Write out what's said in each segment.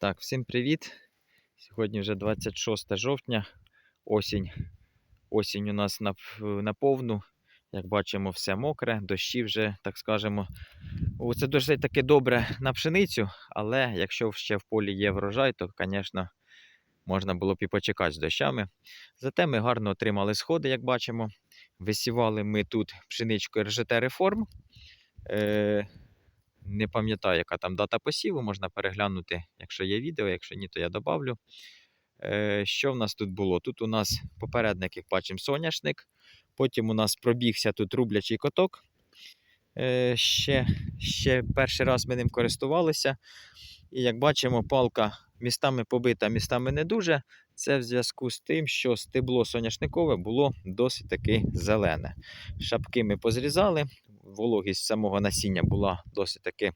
Так, всім привіт. Сьогодні вже 26 жовтня, осінь. Осінь у нас на, на. Як бачимо, все мокре, дощі вже, так скажемо. Це досить таки добре на пшеницю, але якщо ще в полі є врожай, то, звісно, можна було б і почекати з дощами. Зате ми гарно отримали сходи, як бачимо. Висівали ми тут пшеничку РЖТ Реформ. Не пам'ятаю, яка там дата посіву, можна переглянути, якщо є відео, якщо ні, то я добавлю. Е, що в нас тут було? Тут у нас попередник, як бачимо, соняшник. Потім у нас пробігся тут рублячий коток. Е, ще, ще перший раз ми ним користувалися. І як бачимо, палка містами побита, містами не дуже. Це в зв'язку з тим, що стебло соняшникове було досить таки зелене. Шапки ми позрізали, вологість самого насіння була досить таки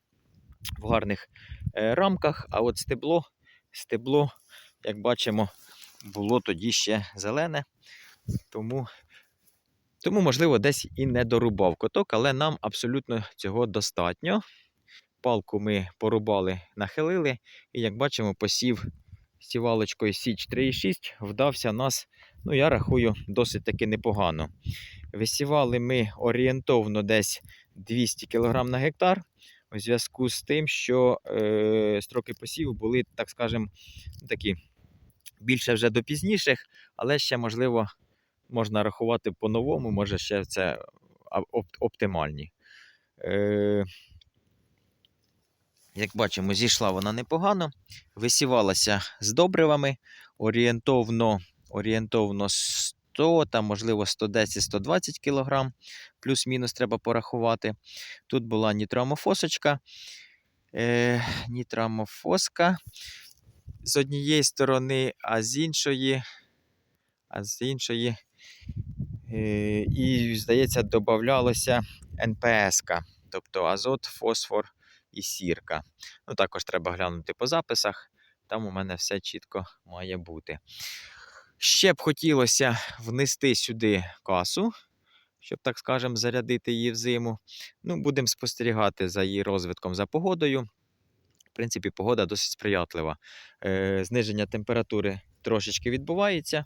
в гарних е, рамках, а от стебло, стебло, як бачимо, було тоді ще зелене. Тому, тому, можливо, десь і не дорубав коток, але нам абсолютно цього достатньо. Палку ми порубали, нахилили, і як бачимо, посів сівалочкою Січ 3,6 вдався нас, ну я рахую, досить таки непогано. Висівали ми орієнтовно десь 200 кг на гектар. У зв'язку з тим, що е, строки посіву були, так скажемо, такі більше вже до пізніших, але ще, можливо, можна рахувати по-новому, може ще це оп- оптимальні. Е, як бачимо, зійшла вона непогано. Висівалася з добривами орієнтовно, орієнтовно 100, там, можливо, 110-120 кг, плюс-мінус треба порахувати. Тут була нітроамофосочка. Е, нітроамофоска з однієї сторони, а з іншої, а з іншої, е, і, здається, додавалося НПС, тобто азот, фосфор і сірка. Ну, також треба глянути по записах. Там у мене все чітко має бути. Ще б хотілося внести сюди касу, щоб, так скажемо, зарядити її взиму. Ну, будемо спостерігати за її розвитком за погодою. В принципі, погода досить сприятлива. Е, зниження температури трошечки відбувається,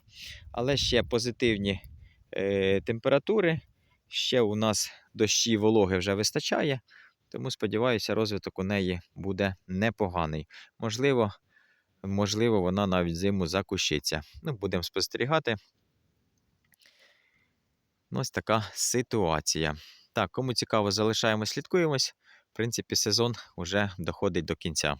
але ще позитивні е, температури. Ще у нас дощі вологи вже вистачає. Тому сподіваюся, розвиток у неї буде непоганий. Можливо, можливо, вона навіть зиму закущиться. Ну, будемо спостерігати. Ось така ситуація. Так, кому цікаво, залишаємо, слідкуємось. В принципі, сезон вже доходить до кінця.